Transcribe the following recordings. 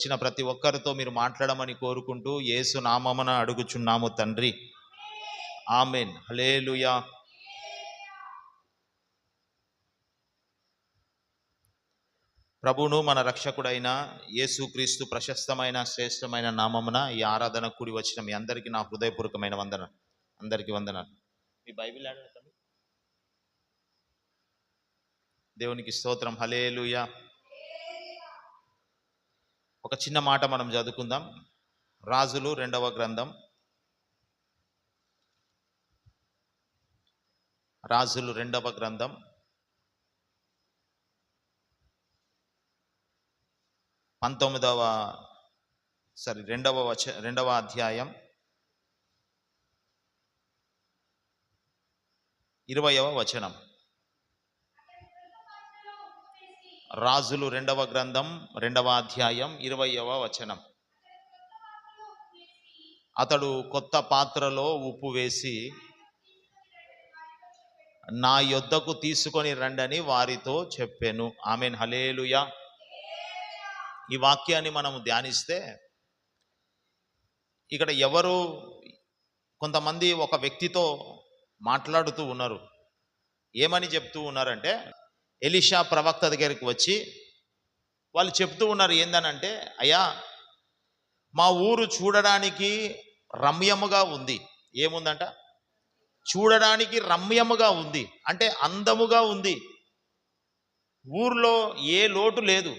వచ్చిన ప్రతి ఒక్కరితో మీరు మాట్లాడమని కోరుకుంటూ యేసు నామమున అడుగుచున్నాము తండ్రి. ఆమెన్. హలేలుయా ప్రభును మన రక్షకుడైన యేసుక్రీస్తు ప్రశస్తమైన శ్రేష్టమైన నామమున ఈ ఆరాధన కూడి వచ్చిన మీ అందరికీ నా హృదయపూర్వకమైన వందన అందరికీ వందనాలు. మీ బైబిల్ దేవునికి స్తోత్రం. హలేలుయా ఒక చిన్న మాట మనం చదువుకుందాం. రాజులు రెండవ గ్రంథం. రాజులు రెండవ గ్రంథం. పంతొమ్మిదవ సారీ రెండవ వచ రెండవ అధ్యాయం. ఇరవయవ వచనం. రాజులు రెండవ గ్రంథం రెండవ అధ్యాయం ఇరవయవ వచనం. అతడు కొత్త పాత్రలో ఉప్పు వేసి నా యొద్దకు తీసుకొని రండని వారితో చెప్పాను. ఆమెన్. హలేలుయా ఈ వాక్యాన్ని మనం ధ్యానిస్తే ఇక్కడ ఎవరు కొంతమంది ఒక వ్యక్తితో మాట్లాడుతూ ఉన్నారు. ఏమని చెప్తూ ఉన్నారంటే ఎలిషా ప్రవక్త దగ్గరికి వచ్చి వాళ్ళు చెప్తూ ఉన్నారు ఏందనంటే అయ్యా మా ఊరు చూడడానికి రమ్యముగా ఉంది. ఏముందంట? చూడడానికి రమ్యముగా ఉంది. అంటే అందముగా ఉంది. ఊర్లో ఏ లోటు లేదు.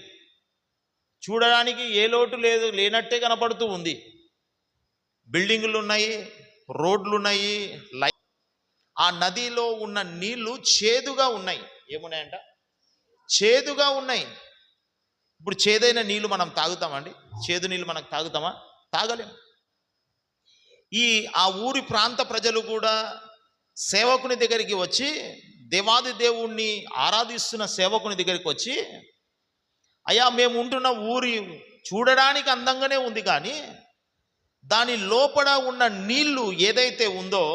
చూడడానికి ఏ లోటు లేదు లేనట్టే కనపడుతూ ఉంది. బిల్డింగులు ఉన్నాయి రోడ్లు ఉన్నాయి లై ఆ నదిలో ఉన్న నీళ్ళు చేదుగా ఉన్నాయి. ఏమున్నాయంట? చేదుగా ఉన్నాయి. ఇప్పుడు చేదైన నీళ్ళు మనం తాగుతామండి చేదు నీళ్ళు మనం తాగుతామా? తాగలేము. ఈ ఆ ఊరి ప్రాంత ప్రజలు కూడా సేవకుని దగ్గరికి వచ్చి దేవాది దేవుణ్ణి ఆరాధిస్తున్న సేవకుని దగ్గరికి వచ్చి అయ్యా మేము ఉంటున్న ఊరి చూడడానికి అందంగానే ఉంది కానీ దాని లోపల ఉన్న నీళ్ళు ఏదైతే ఉందో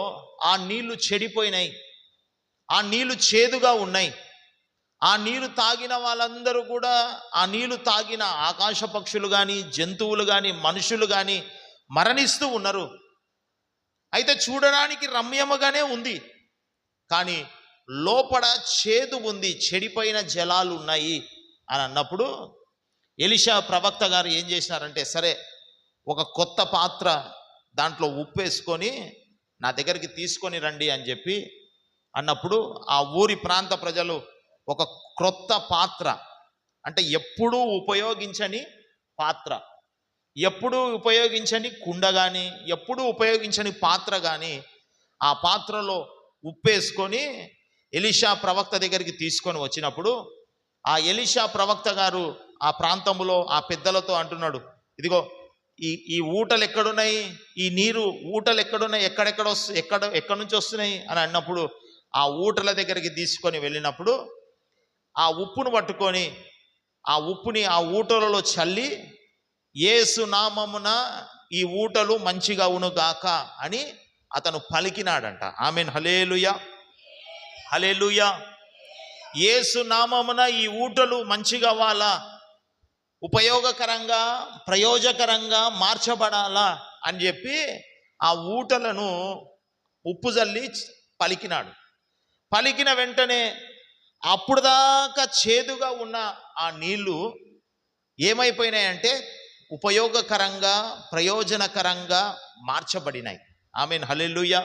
ఆ నీళ్ళు చెడిపోయినాయి. ఆ నీళ్ళు చేదుగా ఉన్నాయి. ఆ నీరు తాగిన వాళ్ళందరూ కూడా ఆ నీళ్ళు తాగిన ఆకాశ పక్షులు కానీ జంతువులు కానీ మనుషులు కానీ మరణిస్తూ ఉన్నారు. అయితే చూడడానికి రమ్యముగానే ఉంది. కానీ లోపల చేదు ఉంది చెడిపోయిన జలాలు ఉన్నాయి అని అన్నప్పుడు ఎలిషా ప్రవక్త గారు ఏం చేసినారంటే సరే ఒక కొత్త పాత్ర దాంట్లో ఉప్పు వేసుకొని నా దగ్గరికి తీసుకొని రండి అని చెప్పి అన్నప్పుడు ఆ ఊరి ప్రాంత ప్రజలు ఒక క్రొత్త పాత్ర. అంటే ఎప్పుడూ ఉపయోగించని పాత్ర. ఎప్పుడూ ఉపయోగించని కుండ కానీ ఎప్పుడూ ఉపయోగించని పాత్ర కానీ ఆ పాత్రలో ఉప్పేసుకొని ఎలిషా ప్రవక్త దగ్గరికి తీసుకొని వచ్చినప్పుడు ఆ ఎలిషా ప్రవక్త గారు ఆ ప్రాంతంలో ఆ పెద్దలతో అంటున్నాడు ఇదిగో ఈ ఈ ఊటలు ఎక్కడున్నాయి? ఈ నీరు ఊటలు ఎక్కడున్నాయి? ఎక్కడెక్కడ వస్తు ఎక్కడ ఎక్కడి నుంచి వస్తున్నాయి? అని అన్నప్పుడు ఆ ఊటల దగ్గరికి తీసుకొని వెళ్ళినప్పుడు ఆ ఉప్పును పట్టుకొని ఆ ఉప్పుని ఆ ఊటలలో చల్లి ఏసు నామమున ఈ ఊటలు మంచిగా ఉనుగాక అని అతను పలికినాడంట. ఆమెన్. హలేలుయ హలేలుయ ఏసు నామమున ఈ ఊటలు మంచిగా అవ్వాలా ఉపయోగకరంగా ప్రయోజకరంగా మార్చబడాలా అని చెప్పి ఆ ఊటలను ఉప్పు జల్లి పలికినాడు. పలికిన వెంటనే అప్పుడు దాకా చేదుగా ఉన్న ఆ నీళ్ళు ఏమైపోయినాయంటే ఉపయోగకరంగా ప్రయోజనకరంగా మార్చబడినాయి. ఆమెన్. హలెలుయ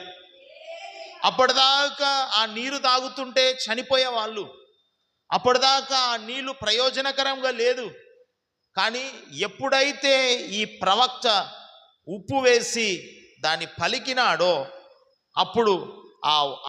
అప్పటిదాకా ఆ నీరు తాగుతుంటే చనిపోయే వాళ్ళు. అప్పటిదాకా ఆ నీళ్ళు ప్రయోజనకరంగా లేదు. కానీ ఎప్పుడైతే ఈ ప్రవక్త ఉప్పు వేసి దాన్ని పలికినాడో అప్పుడు ఆ